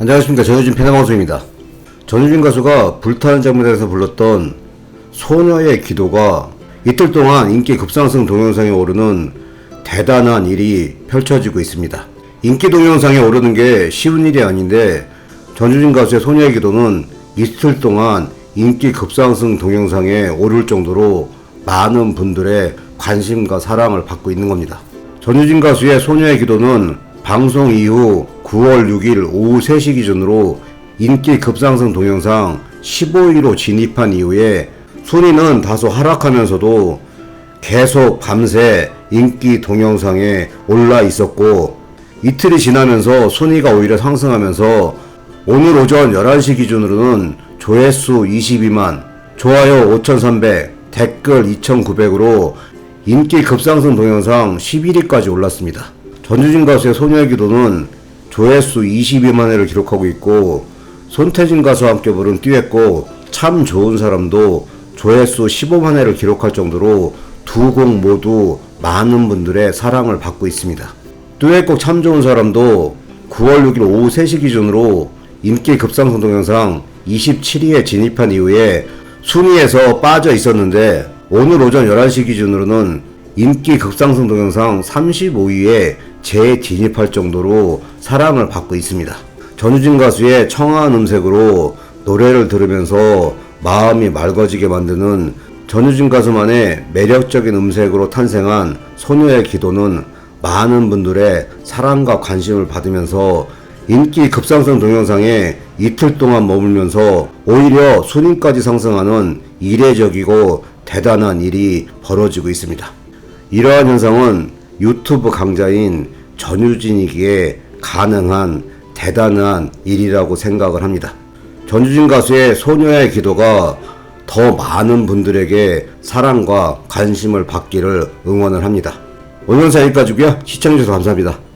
안녕하십니까 전효진 패널방송입니다. 전효진 가수가 불타는 장면에서 불렀던 소녀의 기도가 이틀 동안 인기 급상승 동영상에 오르는 대단한 일이 펼쳐지고 있습니다. 인기 동영상에 오르는 게 쉬운 일이 아닌데 전효진 가수의 소녀의 기도는 이틀 동안 인기 급상승 동영상에 오를 정도로 많은 분들의 관심과 사랑을 받고 있는 겁니다. 전유진 가수의 소녀의 기도는 방송 이후 9월 6일 오후 3시 기준으로 인기 급상승 동영상 15위로 진입한 이후에 순위는 다소 하락하면서도 계속 밤새 인기 동영상에 올라 있었고 이틀이 지나면서 순위가 오히려 상승하면서 오늘 오전 11시 기준으로는 조회수 22만, 좋아요 5,300, 댓글 2,900으로 인기 급상승 동영상 11위까지 올랐습니다. 전주진 가수의 소녀의 기도는 조회수 22만 회를 기록하고 있고 손태진 가수와 함께 부른 듀엣곡 참 좋은 사람도 조회수 15만 회를 기록할 정도로 두 곡 모두 많은 분들의 사랑을 받고 있습니다. 듀엣곡 참 좋은 사람도 9월 6일 오후 3시 기준으로 인기 급상승 동영상 27위에 진입한 이후에 순위에서 빠져 있었는데 오늘 오전 11시 기준으로는 인기 급상승 동영상 35위에 재진입할 정도로 사랑을 받고 있습니다. 전우진 가수의 청아한 음색으로 노래를 들으면서 마음이 맑아지게 만드는 전우진 가수만의 매력적인 음색으로 탄생한 소녀의 기도는 많은 분들의 사랑과 관심을 받으면서 인기 급상승 동영상에 이틀 동안 머물면서 오히려 순위까지 상승하는 이례적이고 대단한 일이 벌어지고 있습니다. 이러한 현상은 유튜브 강자인 전유진이기에 가능한 대단한 일이라고 생각을 합니다. 전유진 가수의 소녀의 기도가 더 많은 분들에게 사랑과 관심을 받기를 응원을 합니다. 오늘 영상 여기까지고요. 시청해주셔서 감사합니다.